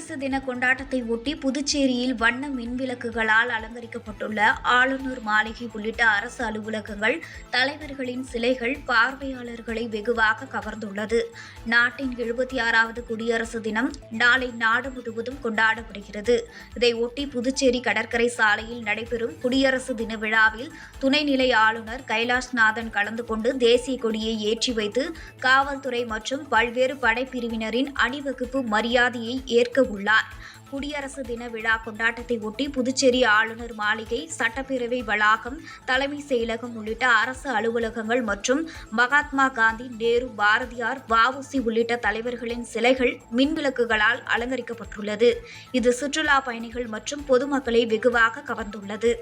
குடியரசு தின கொண்டாட்டத்தை ஒட்டி புதுச்சேரியில் வண்ண மின்விளக்குகளால் அலங்கரிக்கப்பட்டுள்ள ஆளுநர் மாளிகை உள்ளிட்ட அரசு அலுவலகங்கள் தலைவர்களின் சிலைகள் பார்வையாளர்களை வெகுவாக கவர்ந்துள்ளது. நாட்டின் எழுபத்தி ஆறாவது குடியரசு தினம் நாளை நாடு முழுவதும் கொண்டாடப்படுகிறது. இதையொட்டி புதுச்சேரி கடற்கரை சாலையில் நடைபெறும் குடியரசு தின விழாவில் துணைநிலை ஆளுநர் கைலாஷ்நாதன் கலந்து கொண்டு தேசிய கொடியை ஏற்றி வைத்து காவல்துறை மற்றும் பல்வேறு படைப்பிரிவினரின் அணிவகுப்பு மரியாதையை ஏற்க உள்ளார். குடியரசு தின விழா கொண்டாட்டத்தை ஒட்டி புதுச்சேரி ஆளுநர் மாளிகை சட்டப்பேரவை வளாகம் தலைமை செயலகம் உள்ளிட்ட அரசு அலுவலகங்கள் மற்றும் மகாத்மா காந்தி நேரு பாரதியார் வாவுசி உள்ளிட்ட தலைவர்களின் சிலைகள் மின்விளக்குகளால் அலங்கரிக்கப்பட்டுள்ளது. இது சுற்றுலா பயணிகள் மற்றும் பொதுமக்களை வெகுவாக கவர்ந்துள்ளது.